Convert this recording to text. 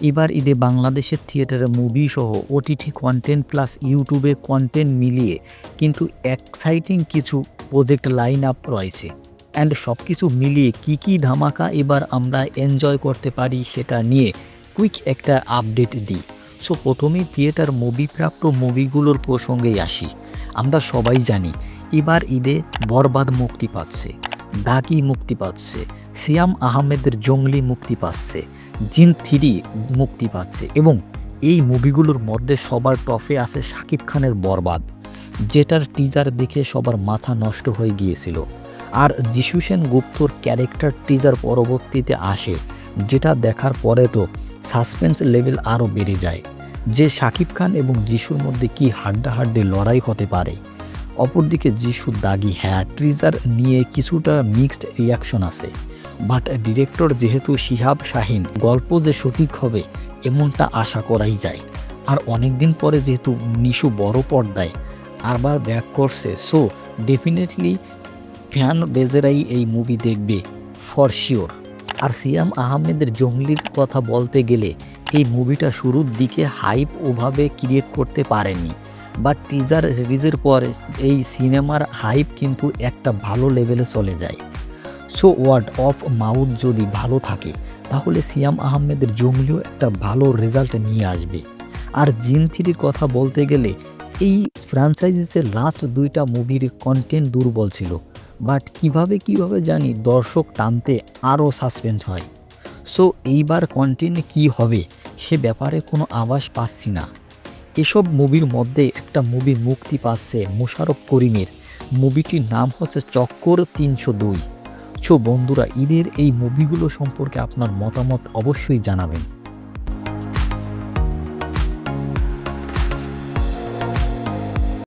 এবার ঈদে বাংলাদেশের থিয়েটারে মুভি সহ ওটিটি কন্টেন্ট প্লাস ইউটিউবে কন্টেন্ট মিলিয়ে কিন্তু এক্সাইটিং কিছু প্রজেক্ট লাইন আপ রয়েছে। অ্যান্ড সব কিছু মিলিয়ে কি কি ধামাকা এবার আমরা এনজয় করতে পারি সেটা নিয়ে কুইক একটা আপডেট দিই। সো প্রথমেই থিয়েটার মুভি প্রাপ্ত মুভিগুলোর প্রসঙ্গেই আসি। আমরা সবাই জানি, এবার ঈদে বরবাদ মুক্তি পাচ্ছে। দাগি মুক্তি পাচ্ছে, সিয়াম আহমেদের জঙ্গলি মুক্তি পাচ্ছে, জিন থ্রি মুক্তি পাচ্ছে এবং এই মুভিগুলোর মধ্যে সবার টপে আছে শাকিব খানের বরবাদ, যেটার টিজার দেখে সবার মাথা নষ্ট হয়ে গিয়েছিল। আর যিশু সেন গুপ্তর ক্যারেক্টার টিজার পরবর্তীতে আসে, যেটা দেখার পরে তো সাসপেন্স লেভেল আরও বেড়ে যায়। যে শাকিব খান এবং যিশুর মধ্যে কি হাড্ডাহাড্ডি লড়াই হতে পারে অপরদিকে যিশু দাগি হ্যাঁ ট্রিজার নিয়ে কিছুটা মিক্সড রিয়াকশন আছে। বাট ডিরেক্টর যেহেতু শিহাব শাহিন, গল্প যে সঠিক হবে এমনটা আশা করাই যায়। আর অনেক দিন পরে যেহেতু নিশু বড় পর্দায় আরবার ব্যাক করছে, সো ডেফিনেটলি ফ্যান বেজেরাই এই মুভি দেখবে, ফর শিওর। আর সিয়াম আহমেদের জঙ্গলির কথা বলতে গেলে এই মুভিটা শুরুর দিকে হাইপ ওভাবে ক্রিয়েট করতে পারেনি বাট টিজার রিলিজের পর এই সিনেমার হাইপ কিন্তু একটা ভালো লেভেলে চলে যায়। সো ওয়ার্ড অফ মাউথ যদি ভালো থাকে, তাহলে সিয়াম আহমেদের জমিও একটা ভালো রেজাল্ট নিয়ে আসবে। আর জিন থ্রির কথা বলতে গেলে, এই ফ্র্যাঞ্চাইজিসের লাস্ট দুইটা মুভির কন্টেন্ট দুর্বল ছিল। বাট কীভাবে কীভাবে জানি দর্শক টানতে আরও সাসপেন্স হয়। সো এইবার কন্টেন্ট কি হবে, সে ব্যাপারে কোনো আভাস পাচ্ছি না। এসব মুভির মধ্যে একটা মুভি মুক্তি পাচ্ছে মুশারফ করিমের। মুভিটির নাম হচ্ছে চক্কর তিনশো দুই। সো বন্ধুরা, ঈদের এই মুভিগুলো সম্পর্কে আপনার মতামত অবশ্যই জানাবেন।